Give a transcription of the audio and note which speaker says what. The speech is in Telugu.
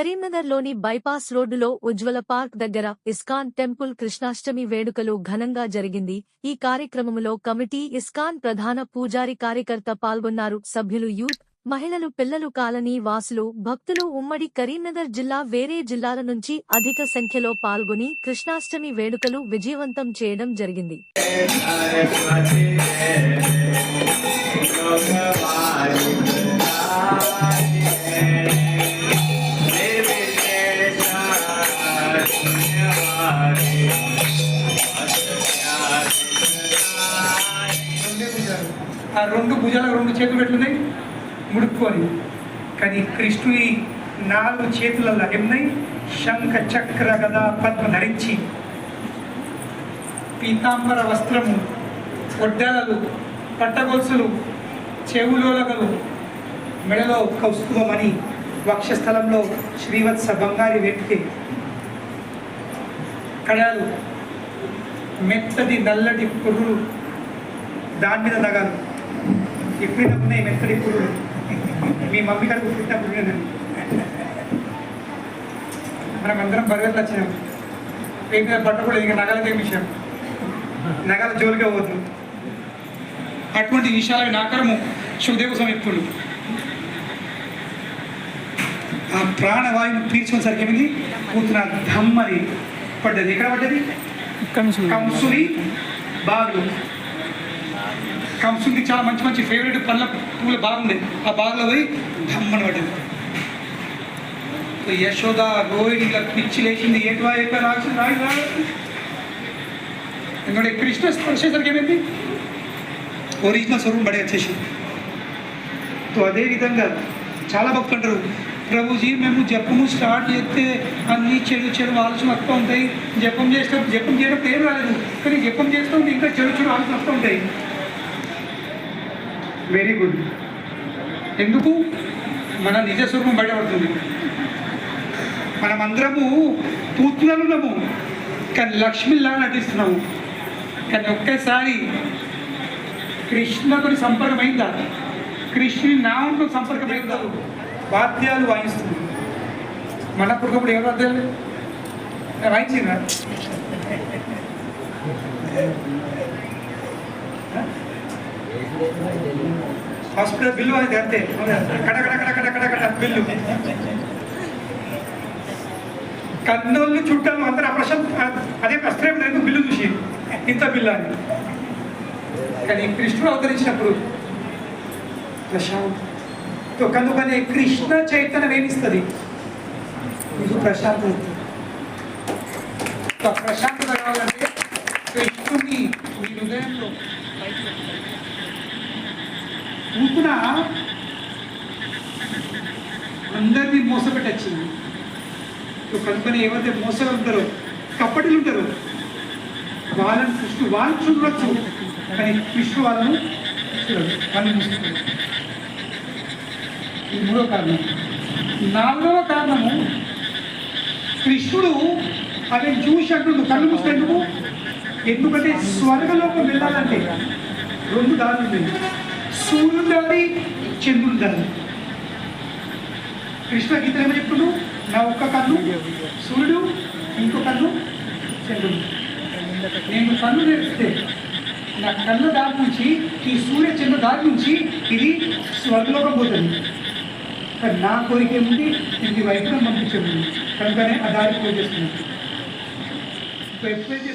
Speaker 1: కరీంనగర్లోని బైపాస్ రోడ్డులో ఉజ్వల పార్క్ దగ్గర ఇస్కాన్ టెంపుల్ కృష్ణాష్టమి వేడుకలు ఘనంగా జరిగింది ఈ కార్యక్రమంలో కమిటీ ఇస్కాన్ ప్రధాన పూజారి కార్యకర్త పాల్గొన్నారు సభ్యులు యూత్ మహిళలు పిల్లలు కాలనీ వాసులు భక్తులు ఉమ్మడి కరీంనగర్ జిల్లా వేరే జిల్లాల నుంచి అధిక సంఖ్యలో పాల్గొని కృష్ణాష్టమి వేడుకలు విజయవంతం చేయడం జరిగింది
Speaker 2: ఆ రెండు భుజాలకు రెండు చేతులు పెట్టున్నాయి. ముడుక్కొని కానీ కృష్ణుని నాలుగు చేతులలో ఎన్నై శంఖ చక్ర గద పద్మ ధరించి పీతాంబర వస్త్రము ఒడ్డలలు పట్టగొలుసులు చెవులోలగలు మెడలో కౌస్తుభమని వక్షస్థలంలో శ్రీవత్స బంగారి వెంటే కడాలు మెత్తటి నల్లటి పుర్రులు దాని మీద నగలు. ఎప్పుడైనా ఉన్నాయి మెత్తడి పుర్రులు మీ మమ్మీ గారు విన్నాను. మనం అందరం బరువులు వచ్చినాం పేరు మీద పట్టకూడదు ఇంకా నగలకే విషయం? నగల జోలిగా పోతుంది. అటువంటి విషయాలు నాకరము శుభదేవ సమీపులు ఆ ప్రాణవాయువు పీల్చుకునేసరికి ఏమింది? కూతున ధమ్మని పడ్డది. ఎక్కడ పడ్డది? కంసుని. బాగులు కంసునికి చాలా మంచి మంచి ఫేవరెట్ పళ్ళ పూలు బాగుంది ఆ బాగులో పోయి దమ్మని పడింది యశోద రోహిణి ఇలా పిచ్చి లేచింది. ఏటువా ఏటువా రాసి రాయి ఎందుకంటే కృష్ణ వచ్చేసరికి ఏమైంది? ఒరిజినల్ స్వరూపం పడే వచ్చేసి సో అదేవిధంగా చాలా భక్తులు అంటారు ప్రభుజీ మేము జపము స్టార్ట్ చేస్తే అన్ని చెడు చెడు ఆలోచన వస్తూ ఉంటాయి. జపం చేస్తే జపం చేయడం ఏం రాలేదు. కానీ జపం చేస్తూ ఉంటే ఇంకా చెడు చెడు ఆలోచన వస్తూ ఉంటాయి. వెరీ గుడ్ ఎందుకు? మన నిజస్వరూపం బయటపడుతుంది. మనమందరము పూర్తులను ఉన్నాము కానీ లక్ష్మిలా నటిస్తున్నాము. కానీ ఒక్కసారి కృష్ణతో సంపర్కం అయిందా కృష్ణుని నామంతో సంపర్కం అయిందా వాద్యాలు వాయిస్తుంది. మన పురుగప్పుడు ఏ వాద్యాలు? వాయించిందా ఫస్ట్ బిల్లు అనేది అంతే. కట కట కట కట కట కట బిల్లు కన్నోళ్ళు చుట్టాలు అందరూ అప్రశం అదే ప్రశ్న ఎందుకు బిల్లు చూసి. ఇంత బిల్లు అని. కానీ కృష్ణుడు అవతరించినప్పుడు ప్రశాంత్తో కనుకనే కృష్ణ చైతన్యం ఏమిస్తుంది? మీకు ప్రశాంతత. ప్రశాంతత కావాలంటే కృష్ణుని మీ హృదయంలో పూతున అందరినీ మోసపెట్టచ్చింది. సో కనుకనే ఎవరైతే మోసలు ఉంటారో కప్పటిలు ఉంటారు వాళ్ళని కృష్ణు వాళ్ళు చూడవచ్చు కానీ కృష్ణు వాళ్ళను చూడదు వాళ్ళని మూసుకుంటారు ఇది మూడో కారణం. నాలుగవ కారణము కృష్ణుడు అవి చూసి అంటుండు కళ్ళు మూసేందుకు ఎందుకంటే స్వర్గలోకం వెళ్ళాలంటే రెండు దారులు సూర్యుడు దారి చంద్రుడు దారి కృష్ణ గీత ఏమో చెప్తుండు? నా ఒక్క కన్ను సూర్యుడు ఇంకో కన్ను చంద్రుడు. నేను కన్ను నేర్పితే నా కన్ను దారి నుంచి ఈ సూర్య చంద్ర దారి నుంచి ఇది స్వర్గలోకం పోతుంది. కానీ నా కోరిక ఏముంది? ఇది వైపున పంపించండి. కనుకనే ఆ దారి పూజ చేస్తున్నాను. ఎప్పుడైతే